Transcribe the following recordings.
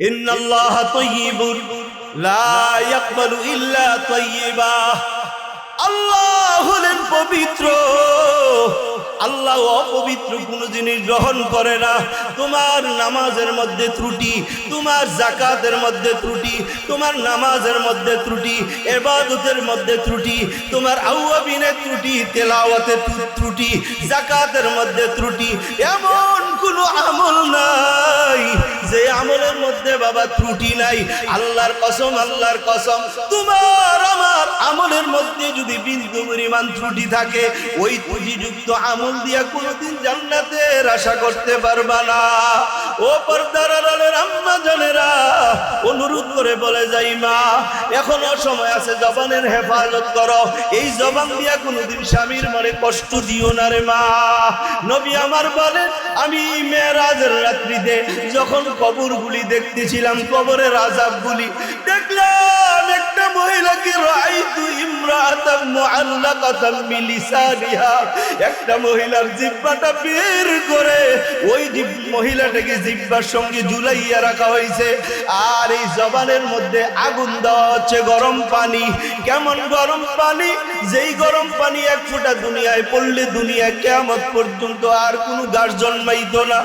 ইন্নাল্লাহ তাইয়্যিবুন লা ইয়াকবালু ইল্লা তাইয়্যিবা আল্লাহ হলেন পবিত্র আল্লাহ অপবিত্র কোনো জিনিস গ্রহণ করে না। তোমার নামাজের মধ্যে ত্রুটি, তোমার জাকাতের মধ্যে ত্রুটি, তোমার নামাজের মধ্যে ত্রুটি, এবাদতের মধ্যে ত্রুটি, তোমার আউয়াবিনের ত্রুটি, তেলাওয়াতের ত্রুটি জাকাতের মধ্যে ত্রুটি, এমন কোনো আমল নাই যে আমলের মধ্যে বাবা ত্রুটি নাই। আল্লাহর কসম আল্লাহর কসম, তোমার আমার আমলের মধ্যে যদি বিন্দু পরিমাণ ত্রুটি থাকে, ওই ত্রুটিযুক্ত আমল দিয়া কোনোদিন জান্নাতের আশা করতে পারবা না। ও পর্দার আড়ালের আম্মা জানেরা, অনুরোধ করে বলে যাই মা, এখনও সময় আছে, জবানের হেফাজত করো। এই জবান দিয়া কোনোদিন স্বামীর মনে কষ্ট দিও না রে মা। নবী আমার বলেন আমি মেয়েরাজের রাত্রিতে যখন কবরগুলি দেখতেছিলাম, কবরের আজাবগুলি দেখলাম একটা মহিলাকে রাইতু ইমরাতাম মুআল্লাকাতাম বিলিসানিহা, একটা মহিলার জিব্বাটা বের করে, ওই মহিলাটাকে জিব্বার সঙ্গে জুলাইয়া রাখা হয়েছে। আর এই জবানের মধ্যে আগুন দেওয়া হচ্ছে গরম পানি। কেমন গরম পানি? যেই গরম পানি এক ফোটা দুনিয়ায় পড়লে দুনিয়া কেমন পর্যন্ত আর কোনো গাছ জন্মাইত না।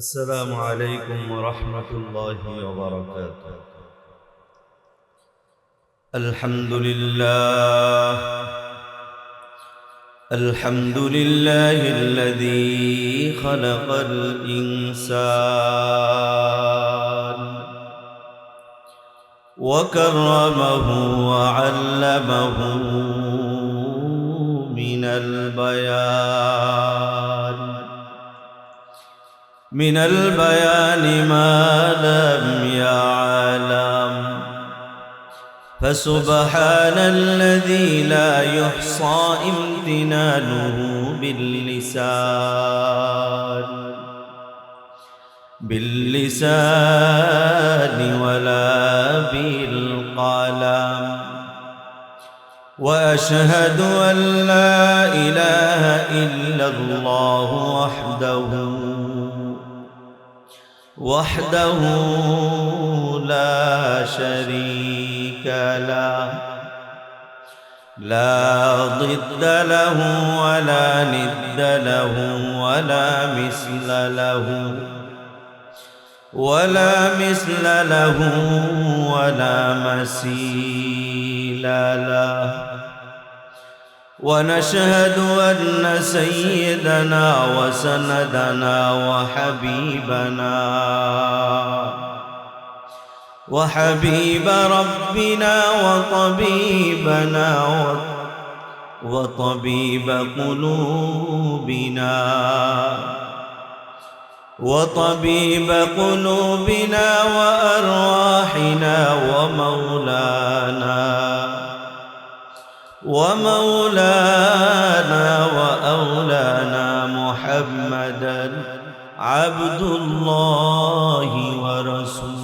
আসসালামু আলাইকুম রহমতুল্লাহি আলহামদুলিল্লাহ। الحمد لله الذي خلق الإنسان وكرمه وعلمه من البيان. من البيان ما لم يعلم فسبحان الذي لا يحصى امتنانه باللسان. باللسان ولا بالقلم. وأشهد أن لا إله إلا الله وحده. وحده لا شريك له لا ضد له ولا ند له ولا مثل له ولا مثل له ولا مثيل له ونشهد أن سيدنا وسندنا وحبيبنا وحبيب ربنا وطبيبنا وطبيب قلوبنا وطبيب قلوبنا وأرواحنا ومولانا ومولانا وأولانا محمدا عبد الله ورسوله.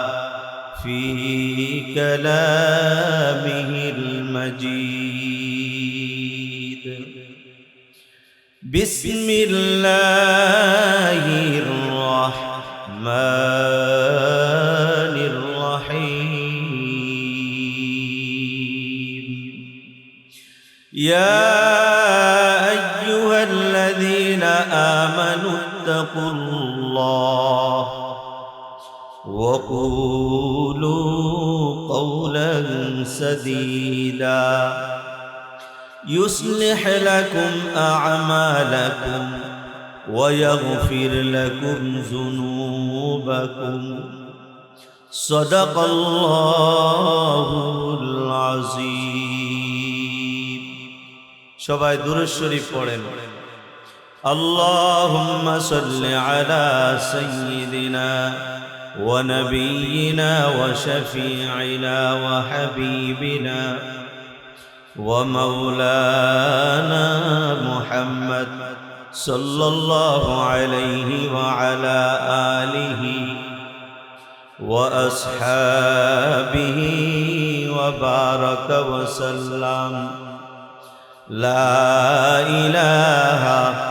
في كلامه المجيد. بسم الله الرحمن الرحيم. يا أيها الذين آمنوا اتقوا الله وقولوا سديدا يصلح لكم أعمالكم ويغفر لكم ذنوبكم صدق الله العظيم সবাই দূরে শরীফ পড়েন اللهم صل على سيدنا ونبينا وشفيعنا وحبيبنا ومولانا محمد صلى الله عليه وعلى آله وأصحابه وبارك وسلم. لا إله إلا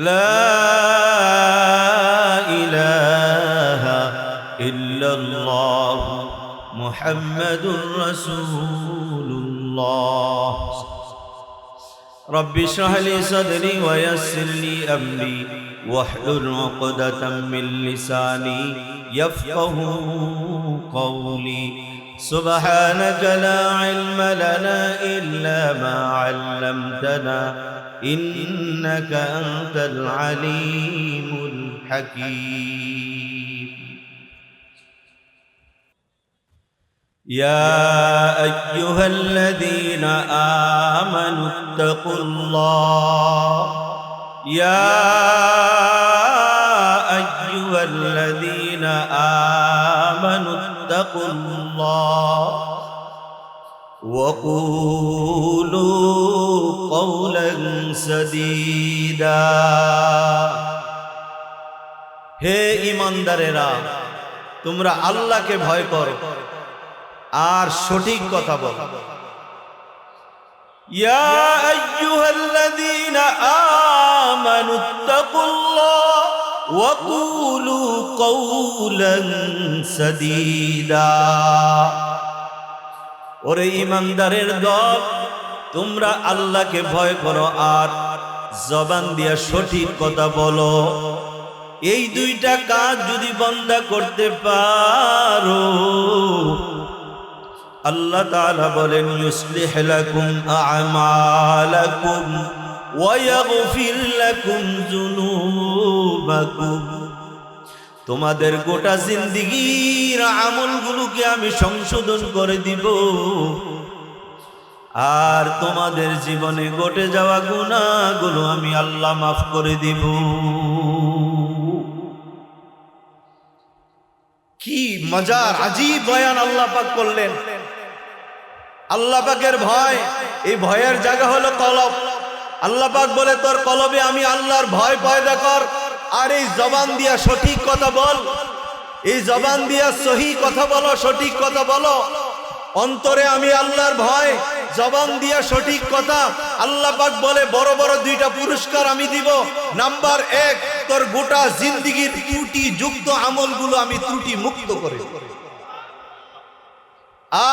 لا إله إلا الله محمد رسول الله. رب اشرح لي صدري ويسر لي أمري. واحلل عقدة من لساني يفقه قولي. سبحانك لا علم لنا إلا ما علمتنا. إنك أنت العليم الحكيم. يا أيها الذين آمنوا اتقوا الله. يا أيها الذين آمنوا اتقوا الله. وقولوا قولا سديدا হে ইমানদারেরা তোমরা আল্লাহকে ভয় করো আর সঠিক কথা বলো يا أيها الذين آمنوا اتقوا الله وقولوا قولا سديدا ওরে ইমানদারের দল তোমরা আল্লাহকে ভয় করো আর জবান দিয়া সঠিক কথা বলো। এই দুইটা কাজ যদি বন্ধা করতে পারো, আল্লাহ তাআলা বলেন, ইউসলিহ লাকুম আ'মালাকুম ওয়া ইয়াগফির লাকুম যুনুবাকুম। তোমাদের গোটা জিন্দিগির আমলগুলোকে আমি সংশোধন করে দিব। আর তোমাদের জীবনে ঘটে যাওয়া গুণাগুলো আমি আল্লাহ মাফ করে দিব। কি মজার, আজীব বয়ান আল্লাহ পাক করলেন। আল্লাহ পাকের ভয়, এই ভয়ের জায়গা হলো কলব। আল্লাহ পাক বলে, তোর কলবে আমি আল্লাহর ভয় পয়দা কর। আর এই জবান দিয়া সঠিক কথা বল। এই জবান দিয়া সহি কথা বলো, সঠিক কথা বলো। অন্তরে আমি আল্লাহর ভয় জবান দিয়া সঠিক কথা। আল্লাহ পাক বলে, বড় বড় দুইটা পুরস্কার আমি দিব। নাম্বার এক, তোর গোটা জিন্দিগির ত্রুটি যুক্ত আমলগুলো আমি ত্রুটি মুক্ত করে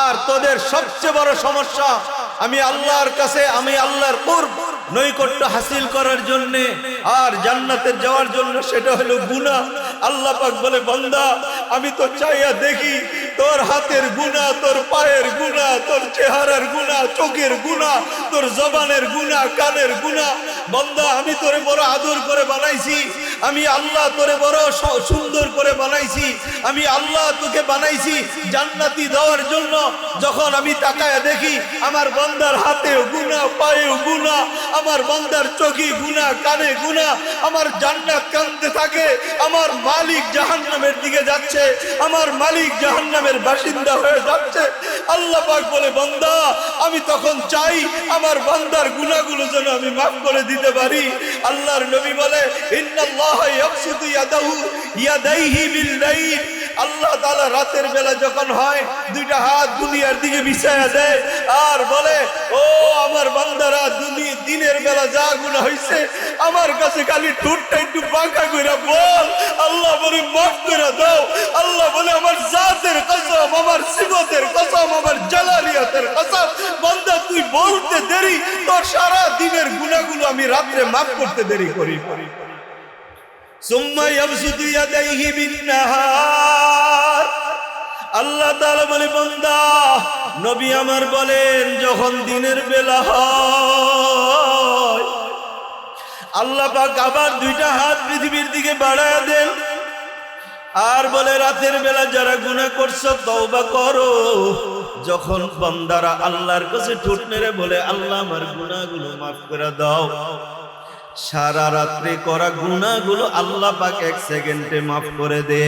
আর তোদের সবচেয়ে বড় সমস্যা, আমি আল্লাহর কাছে, আমি আল্লাহর কুরব নৈকট্য হাসিল করার জন্য আর জান্নাতে যাওয়ার জন্য সেটা হলো গুনাহ। আল্লাহ পাক বলে, বান্দা, আমি তো চাইয়া দেখি তোর হাতের গুণা তোর পায়ের গুণা তোর চেহারার গুণা চোখের গুণা তোর জবানের গুণা কানের গুণা বন্দা, আমি তোরে বড় আদর করে বানাইছি, আমি আল্লাহ তোরে বড় সুন্দর করে বানাইছি, আমি আল্লাহ তোকে বানাইছি জান্নাতি দেওয়ার জন্য। যখন আমি তাকায় দেখি, আমার বন্দার হাতেও গুণা পায়েও গুণা আমার বন্দার চোখে গুণা কানে গুণা আমার জান্নাত কান্দতে থাকে, আমার মালিক জাহান্নামের দিকে যাচ্ছে, আমার মালিক জাহান্নামের বাসিন্দা হয়ে যাচ্ছে। আল্লাহ পাক বলে, বান্দা, আমি তখন চাই আমার বান্দার গুনাহগুলো যেন আমি মাফ করে দিতে পারি। আল্লাহর নবী বলে, ইন্নাল্লাহ ইয়াবসুতু ইয়াদাহু, ইয়াদাইহি বিল লাইল। আল্লাহ তাআলা রাতের বেলা যখন হয়, দুইটা হাত দুনিয়ার দিকে বিছায়া দেয় আর বলে, ও আমার বান্দারা দুনি দিনের বেলা যা গুনাহ হইছে, আমার কাছে খালি ঠোঁটটা একটু বাঁকা করে বল। আল্লাহ বলে, মাফ করে দাও। আল্লাহ বলে, আমার জাতের কসম, আমার সিবতের কসম, আমার জালালিয়াতের কসম। বান্দা, তুই বলতে দেরি, তোর সারা দিনের গুনাহগুলো আমি রাত্রে মাফ করতে দেরি করি সুম্মা ইয়াবসুতু ইয়াদাইহি বিন-নাহার আল্লাহ বলে, বান্দা, নবী আমার বলেন, যখন দিনের বেলা হয়, আল্লাহ পাক আবার দুইটা হাত পৃথিবীর দিকে বাড়ায় দেন। আর বলে, রাতের বেলা যারা গুনাহ করছ, তওবা করো। যখন বান্দারা আল্লাহর কাছে ঠোঁট নেড়ে বলে, আল্লাহ, আমার গুনাহগুলো মাফ করে দাও। সারা রাত্রে করা গুনাহগুলো আল্লাহ পাক এক সেকেন্ডে মাফ করে দে।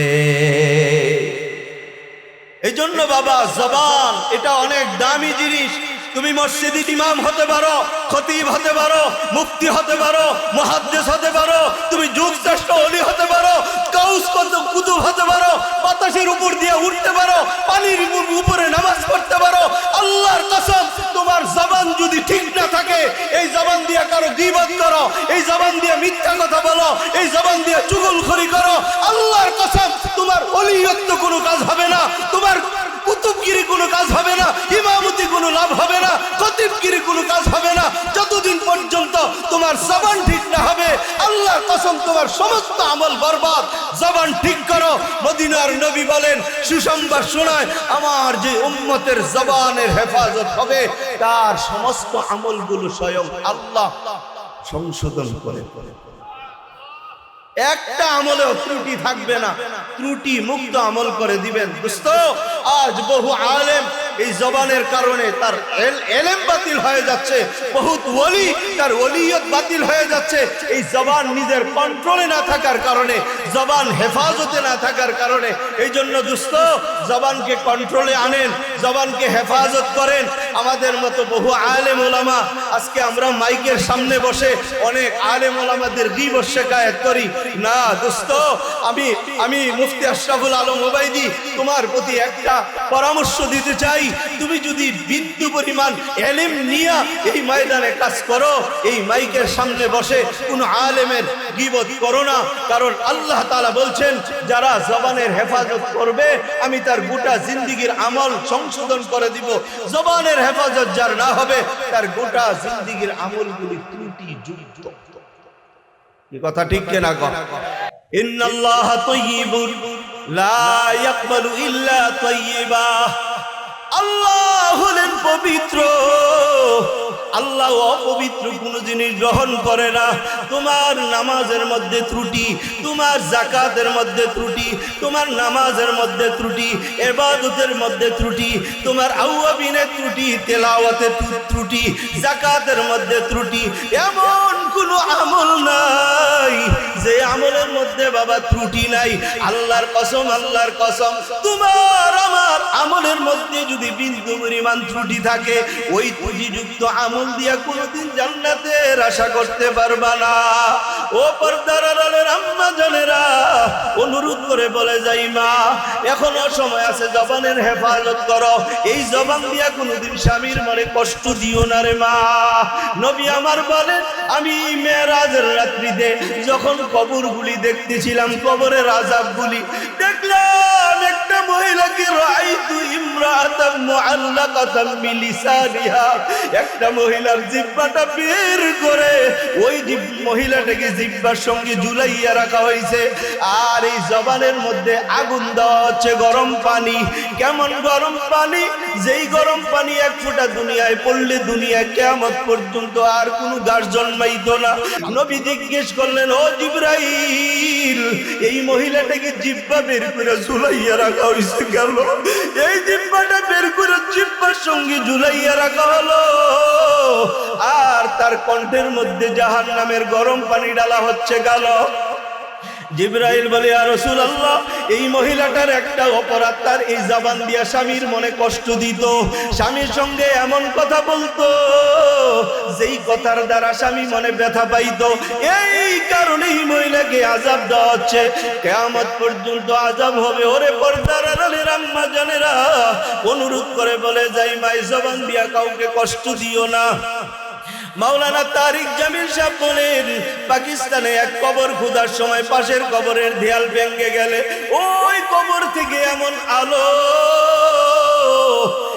এই জন্য বাবা, জবান, এটা অনেক দামি জিনিস। তুমি মসজিদ ইমাম হতে পারো, খতিব হতে পারো, মুফতি হতে পারো মহাদ্দেশ হতে পারো, তুমি যুগ শ্রেষ্ঠ অলি হতে পারো কাউস কত কুতুব হতে পারো, বাতাসের উপর দিয়ে উঠতে পারো, পানির উপরে নামাজ পড়তে পারো কারও গিবত করো। এই জবান দিয়ে মিথ্যা কথা বলো। এই জবান দিয়ে চুগলখড়ি করো। আল্লাহর কসম, তোমার অলিয়ত্ব কোনো কাজ হবে না। তোমার কুতুবগিরি কোনো কাজ হবে না, ইমামতি কোনো লাভ হবে না, খতিবগিরি কোনো কাজ হবে না। যতদিন পর্যন্ত তোমার জবান ঠিক না হবে, আল্লাহর কসম তোমার সমস্ত আমল বরবাদ। জবান ঠিক করো, মদিনার নবী বলেন, সুসংবাদ শোনায়, আমার যে উম্মতের জবানের হেফাজত হবে, তার সমস্ত আমলগুলো স্বয়ং আল্লাহ সংশোধন করে করে একটা আমলেও ত্রুটি থাকবে না, ত্রুটি মুক্ত আমল করে দিবেন, দোস্ত। আজ বহু আলেম এই জবানের কারণে তার এলেম বাতিল হয়ে যাচ্ছে। বহুত ওলি তার ওলিয়ত বাতিল হয়ে যাচ্ছে। এই জবান নিজের কন্ট্রোলে না থাকার কারণে, জবান হেফাজতে না থাকার কারণে এই জন্য দুস্থ, জবানকে কন্ট্রোলে আনেন, জবানকে হেফাজত করেন। আমাদের মতো বহু আলেম ওলামা, আজকে আমরা মাইকের সামনে বসে অনেক আলেম ওলামাদের গিবত শেখায়ত করি। না দোস্ত আমি আমি মুফতি আশরাফুল আলম ওবাইদি তোমার প্রতি একটা পরামর্শ দিতে চাই। তুমি যদি বিদ্যু পরিমাণ এলেম নিয়া এই ময়দানে কাজ করো, এই মাইকের সামনে বসে কোন আলেমের গিবত করো না। কারণ আল্লাহ তাআলা বলছেন, যারা জবানের হেফাজত করবে, আমি তার গোটা জিন্দিগির আমল সংশোধন করে দিব। জবানের হেফাজত যার না হবে, তার গোটা জিন্দিগির আমলগুলি ত্রুটি যুক্ত কথা ঠিক কিনা কর ইন্নাল্লাহ তাইয়িবুন আল্লাহ অপবিত্র, কোন জিনিস গ্রহণ করে না। তোমার নামাজের মধ্যে ত্রুটি, তোমার জাকাতের মধ্যে ত্রুটি, তোমার নামাজের মধ্যে ত্রুটি, এবাদতের মধ্যে ত্রুটি, তোমার আউয়াবিনের ত্রুটি, তেলাওয়াতের ত্রুটি জাকাতের মধ্যে ত্রুটি, এমন কোনো আমল নাই। যে আমলের মধ্যে বাবা ত্রুটি নাই, আল্লাহর কসম আল্লাহর কসম। তোমার আমার আমলের মধ্যে যদি বিন্দু পরিমাণ ত্রুটি থাকে, ওই ত্রুটিযুক্ত আমল দিয়া কোনোদিন জান্নাতের আশা করতে পারবা না। ও পর্দার আম্মা করে বলে, যাই মা, এখনও সময় আছে, জবানের হেফাজত করো। এই জবান দিয়া কোনোদিন স্বামীর মনে কষ্ট দিও না রে মা। নবী আমার বলেন আমি মেয়েরাজের রাত্রিতে যখন কবরগুলি দেখতেছিলাম, কবরের আজাবগুলি দেখলাম, একটা মহিলাকে রাইতু একটা মহিলার জিহ্বাটা বের করে ওই মহিলাটাকে জিহ্বার সঙ্গে ঝুলাইয়া রাখা হয়েছে। আর এই জবানের মধ্যে আগুন দেওয়া হচ্ছে গরম পানি। কেমন গরম পানি? যেই গরম পানি এক ফোঁটা দুনিয়ায় পড়লে দুনিয়া কেমন পর্যন্ত আর কোনো গাছ জন্মাইতো না। নবী জিজ্ঞেস করলেন, ও জিব্রাইল, এই মহিলাটাকে জিব্বা বের করে ঝুলাইয়া রাখা হয়েছে গেল এই জিব্বাটা বের করে জিব্বার সঙ্গে ঝুলাইয়া রাখা হলো। আর তার কণ্ঠের মধ্যে জাহান নামের গরম পানি ডালা হচ্ছে গেল জিব্রাইল বলে আর রসুল আল্লাহ এই মহিলাটার একটা অপরাধ, তার এই জবান দিয়া স্বামীর মনে কষ্ট দিত। স্বামীর সঙ্গে এমন কথা বলতো, যেই কথার দ্বারা স্বামী মনে ব্যথা পাইতো। এই কারণেই মহিলাকে আজাব দেওয়া হচ্ছে। কেয়ামত পর্যন্ত আজাব হবে। ওরে পর্দার আড়ালে রাম্মা জানেরা, অনুরোধ করে বলে, যাই মাই জবান দিয়া কাউকে কষ্ট দিও না। মাওলানা তারিক জামিল সাহেব বলেন, পাকিস্তানে এক কবর খুদার সময় পাশের কবরের দেয়াল ভেঙে গেলে ওই কবর থেকে এমন আলো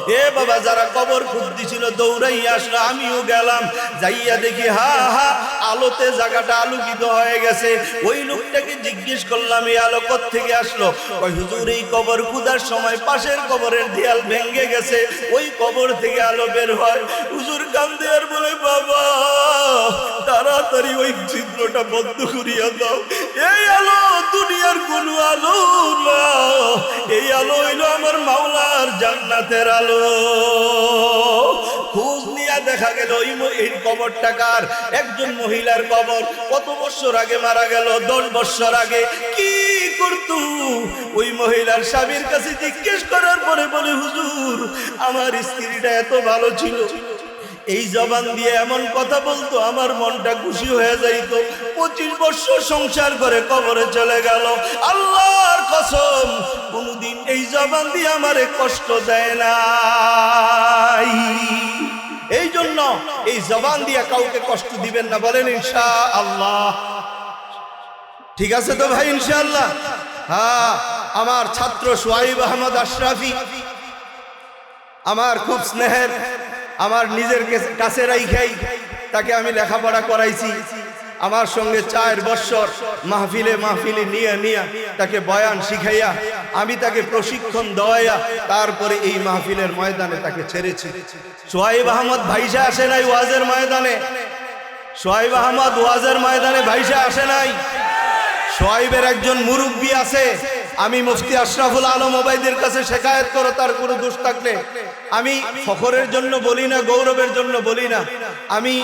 এ বাবা, যারা কবর খুঁজতে ছিল দৌড়াই আসলো, আমিও গেলাম। যাইয়া দেখি, হা হা, আলোতে জায়গাটা আলোকিত হয়ে গেছে। ওই লোকটাকে জিজ্ঞেস করলাম এই আলো থেকে আসলো? ওই হুজুর, এই কবর খুদার সময় পাশের কবরের দেয়াল ভেঙে গেছে। ওই কবর থেকে আলো বের হয়। হুজুর কান্দে আর বলে, বাবা, তাড়াতাড়ি ওই চিত্রটা বন্ধ করিয়া দাও। এই আলো দুনিয়ার কোন আলো না। এই আলো হইল আমার মাওলার জান্নাতের আলো। দেখা গেল এই কবরটা কার? একজন মহিলার কবর। কত আগে মারা গেল, দশ আগে। কি করতু? ওই মহিলার স্বামীর কাছে করার পরে বলে আমার স্ত্রীটা এত ভালো ছিল। এই জবান দিয়ে এমন কথা বলতো, আমার মনটা খুশি হয়ে যাইত। পঁচিশ বছর সংসার করে কবরে চলে গেল। আল্লাহর কসম, কোনদিন এই জবান দিয়ে আমারে কষ্ট দেয় নাই। এই জন্য এই জবান দিয়ে কাউকে কষ্ট দিবেন না, বলেন ইনশা আল্লাহ ঠিক আছে তো ভাই, ইনশাআল্লাহ? হ্যাঁ আমার ছাত্র সোয়াইব আহমদ আশরাফি, আমার খুব স্নেহের আমার নিজের কাছে রাইখাই তাকে আমি লেখাপড়া করাইছি। আমার সঙ্গে চার বৎসর মাহফিলে মাহফিলে নিয়ে নিয়ে তাকে বয়ান শিখাইয়া আমি তাকে প্রশিক্ষণ দেওয়াইয়া তারপরে এই মাহফিলের ময়দানে তাকে ছেড়েছি। সোহাইব আহমদ ভাইসা আসে নাই ওয়াজের ময়দানে। সোহাইব আহমদ ওয়াজের ময়দানে ভাইসা আসে নাই। সোহাইবের একজন মুরব্বী আছে। আমি মুফতি আশরাফুল আলম ওবাইদের কাছে শেখায়ত করো, তার কোনো দোষ থাকলে। আমি ফখরের জন্য বলি না, গৌরবের জন্য বলি না। আমি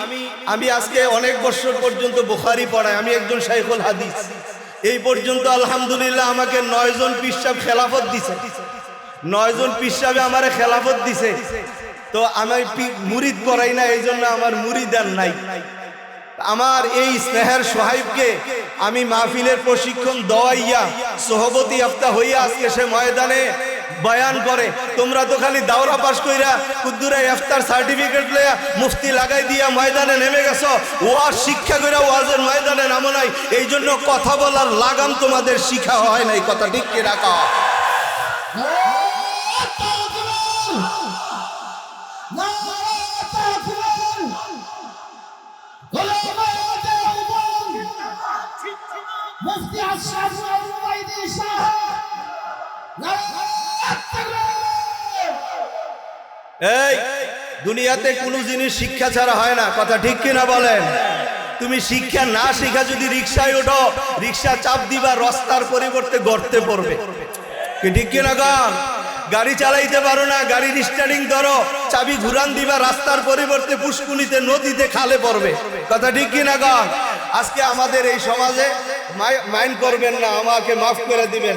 আমি আজকে অনেক বছর পর্যন্ত বুখারি পড়াই আমি একজন শাইখুল হাদিস। এই পর্যন্ত আলহামদুলিল্লাহ আমাকে নয়জন পিসাব খেলাফত দিছে। নয়জন পিসাবে আমারে খেলাফত দিছে। তো আমি মুরিদ করাই না এই জন্য আমার মুরিদান নাই। আমার এই স্নেহের সোহাইবকে আমি মাহফিলের প্রশিক্ষণ দেওয়াইয়া সহবতী আফতা হইয়া আজকে সে ময়দানে বয়ান করে। তোমরা তো খালি দাওরা পাস কইরা কুদ্দুরা ইফতার সার্টিফিকেট লইয়া মুফতি লাগাই দিয়া ময়দানে নেমে গেছো। ওয়াজ শিক্ষা কইরা ওয়াজের ময়দানে নামো নাই। এই জন্য কথা বলার লাগাম তোমাদের শিখা হয় নাই। কথা ঠিক রাখা মুফতি আশরাফ এই, দুনিয়াতে কোনো জিনিস শিক্ষা ছাড়া হয় না, কথা ঠিক কিনা বলেন? তুমি শিক্ষা না শিখা যদি রিক্সায় ওঠো, রিক্সা চাপ দিবা, রাস্তার পরিবর্তে গর্তে পড়বে। ঠিক কিনা গান? গাড়ি চালাইতে পারো না গাড়ির স্টারিং ধরো, চাবি ঘুরান দিবা, রাস্তার পরিবর্তে পুষ্কুনিতে নদীতে খালে পড়বে। কথা ঠিক কিনা গান? আজকে আমাদের এই সমাজে মাইন্ড করবেন না, আমাকে মাফ করে দিবেন।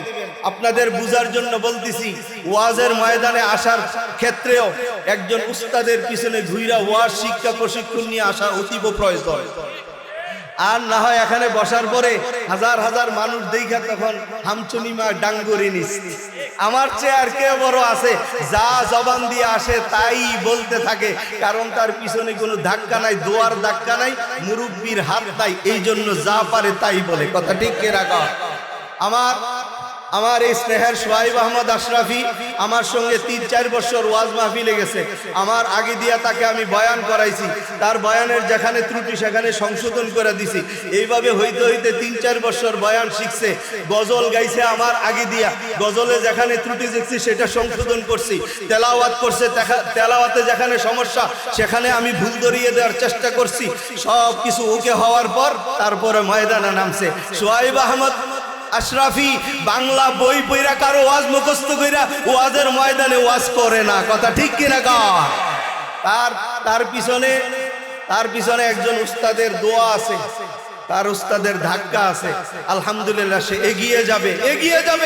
আপনাদের বুঝার জন্য বলতেছি, ওয়াজের ময়দানে আসার ক্ষেত্রেও একজন উস্তাদের পিছনে ঘুইরা ওয়াজ শিক্ষা প্রশিক্ষণ নিয়ে আসা অতীব প্রয়োজন। আর না হয় এখানে বসার পরে হাজার হাজার মানুষ দেখা তখন হামচুনিমা ডাঙ্গুরি নিস। আমার চেয়ার কে বড় আছে, যা জবান দিয়ে আসে তাই বলতে থাকে, কারণ তার পিছনে কোনো ধাক্কা নাই, দোয়ার ধাক্কা নাই, মুরব্বীর হাত নাই এই জন্য যা পারে তাই বলে। কথা ঠিক কে রাখা আমার আমার এই স্নেহের সোহাইব আহমদ আশরাফি আমার সঙ্গে তিন, চার বছর ওয়াজ মাহফিলে গেছে। আমার আগে দিয়া তাকে আমি বয়ান করাইছি। তার বয়ানের যেখানে ত্রুটি, সেখানে সংশোধন করে দিছি। এইভাবে হইতে হইতে তিন, চার বছর বয়ান শিখছে। গজল গাইছে আমার আগে দিয়া। গজলে যেখানে ত্রুটি দেখছি, সেটা সংশোধন করছি। তেলাওয়াত করছে তেলাওয়াতে যেখানে সমস্যা, সেখানে আমি ভুল ধরিয়ে দেওয়ার চেষ্টা করছি। সব কিছু ওকে হওয়ার পর তারপরে ময়দানে নামছে। সোহাইব আহমদ আশরাফি, বাংলা বই বইরা কারও ওয়াজ মুখস্থ কইরা ওয়াজের ময়দানে ওয়াজ করে না। কথা ঠিক কিনা না তার তার পিছনে তার পিছনে একজন উস্তাদের দোয়া আছে। তার উস্তাদের ধাক্কা আছে। আলহামদুলিল্লাহ, সে এগিয়ে যাবে এগিয়ে যাবে।